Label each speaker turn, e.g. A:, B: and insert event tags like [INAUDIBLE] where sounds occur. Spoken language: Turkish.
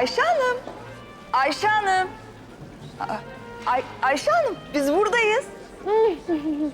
A: Ayşe Hanım. Ayşe Hanım. Aa, Ay, Ayşe Hanım biz buradayız. [LAUGHS]